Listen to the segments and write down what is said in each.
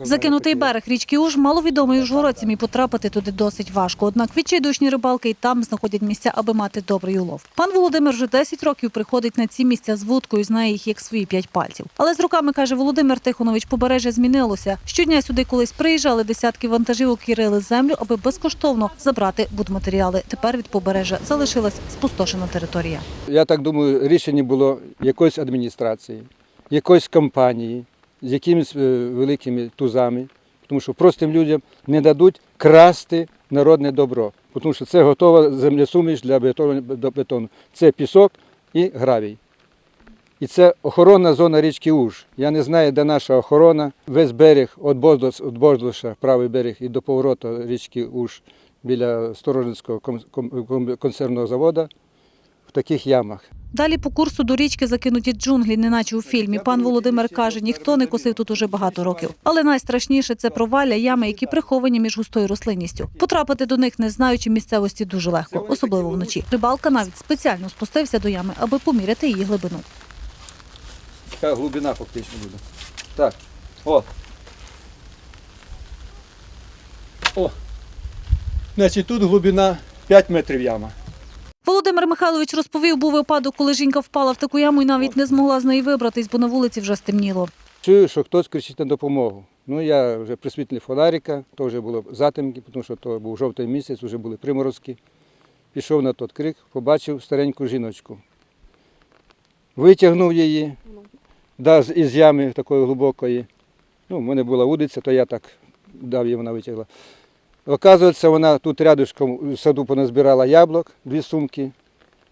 Закинутий берег річки Уж маловідомий ужгородцям і потрапити туди досить важко. Однак відчайдушні рибалки і там знаходять місця, аби мати добрий улов. Пан Володимир вже 10 років приходить на ці місця з вудкою, знає їх як свої п'ять пальців. Але з роками каже Володимир Тихонович, побережжя змінилося. Щодня сюди колись приїжджали десятки вантажівок і рили землю, аби безкоштовно забрати будматеріали. Тепер від побережжя залишилась спустошена територія. Я так думаю, рішення було якоїсь адміністрації, якоїсь компанії з якимись е, великими тузами, тому що простим людям не дадуть красти народне добро, тому що це готова землесуміш для бетону. Це пісок і гравій. І це охоронна зона річки Уж. Я не знаю, де наша охорона. Весь берег від Боздоша, правий берег і до повороту річки Уж біля Сторожинського консервного заводу в таких ямах. Далі по курсу до річки закинуті джунглі, неначе у фільмі. Пан Володимир каже, ніхто не косив тут уже багато років. Але найстрашніше це провалля ями, які приховані між густою рослинністю. Потрапити до них, не знаючи місцевості, дуже легко, особливо вночі. Рибалка навіть спеціально спустився до ями, аби поміряти її глибину. Така глибина фактично буде. Так. О. О. Значить, тут глибина 5 метрів яма. Володимир Михайлович розповів, був випадок, коли жінка впала в таку яму і навіть не змогла з неї вибратись, бо на вулиці вже стемніло. Чую, що хтось кричить на допомогу. Ну, я вже присвітлив фонарика, то вже було затемки, тому що то був жовтий місяць, вже були приморозки. Пішов на той крик, побачив стареньку жіночку. Витягнув її да, із ями такої глибокої. Ну, в мене була удиця, то я так дав їй, вона витягла. Оказується, вона тут рядышком в саду поназбирала яблук, дві сумки,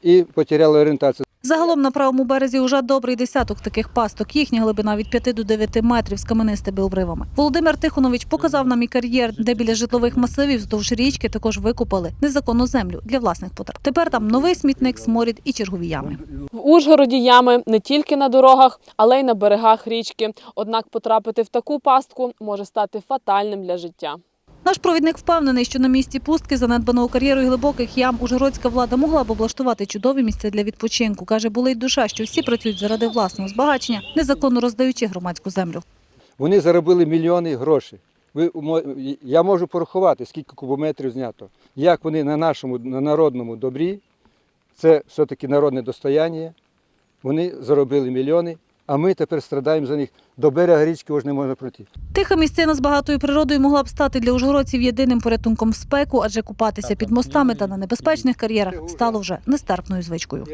і потеряла орієнтацію. Загалом на правому березі уже добрий десяток таких пасток. Їхня глибина від 5 до 9 метрів з каменистими обривами. Володимир Тихонович показав нам і кар'єр, де біля житлових масивів вздовж річки також викопали незаконну землю для власних потреб. Тепер там новий смітник, сморід і чергові ями. В Ужгороді ями не тільки на дорогах, але й на берегах річки. Однак потрапити в таку пастку може стати фатальним для життя. Наш провідник впевнений, що на місці пустки занедбаного кар'єру і глибоких ям ужгородська влада могла б облаштувати чудові місця для відпочинку. Каже, болить душа, що всі працюють заради власного збагачення, незаконно роздаючи громадську землю. Вони заробили мільйони грошей. Я можу порахувати, скільки кубометрів знято. Як вони на нашому на народному добрі, це все-таки народне достояння, вони заробили мільйони, а ми тепер страдаємо за них. До берега річки вже не можна пройти. Тиха місцина з багатою природою могла б стати для ужгородців єдиним порятунком в спеку, адже купатися під мостами та на небезпечних кар'єрах стало вже нестерпною звичкою.